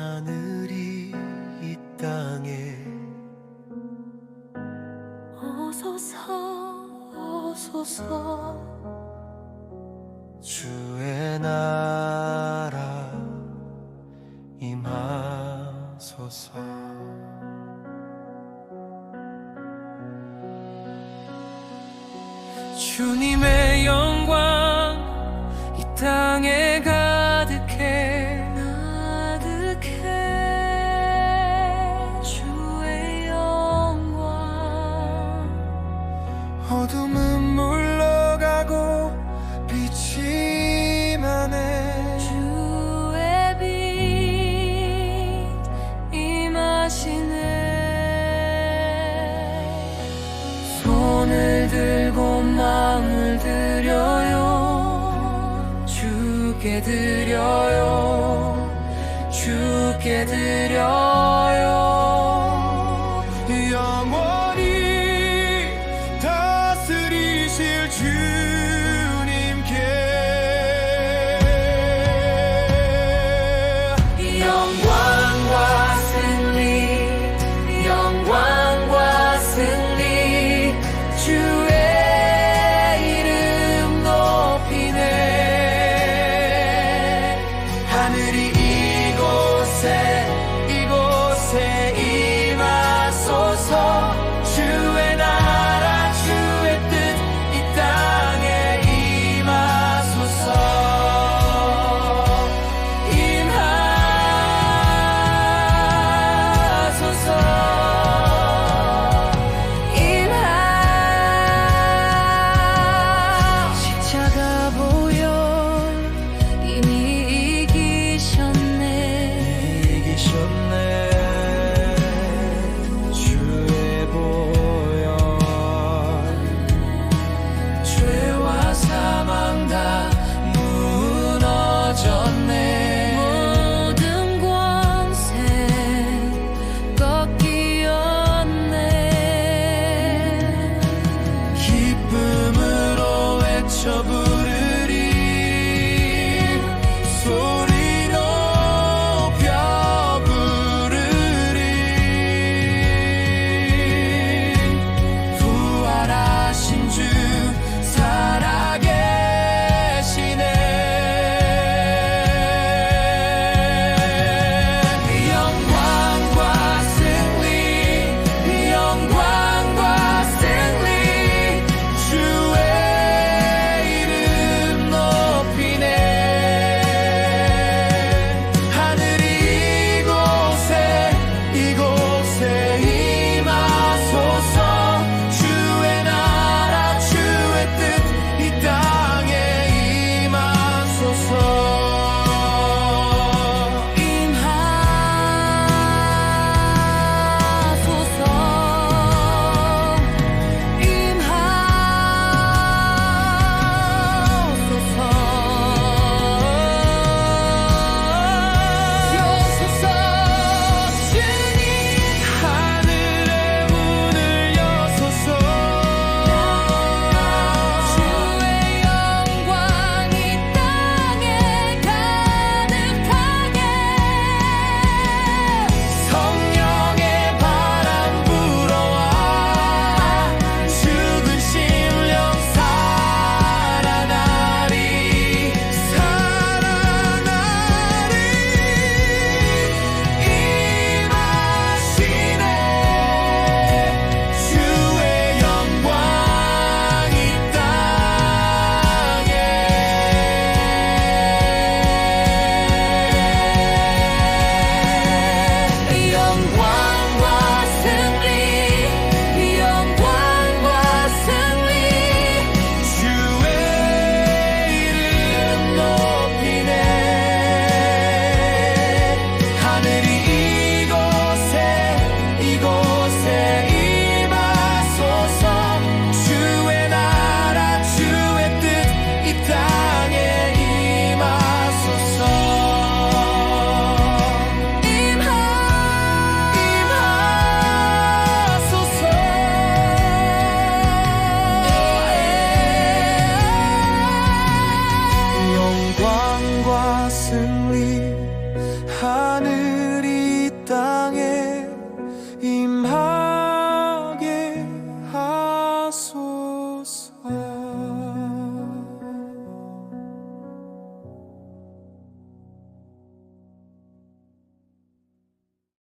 하늘이 이 땅에 오소서 오소서 주의 나라 임하소서. 주님의 영광 이 땅에 주께 드려요. 주께 드려요. 영원히 다스리실 주.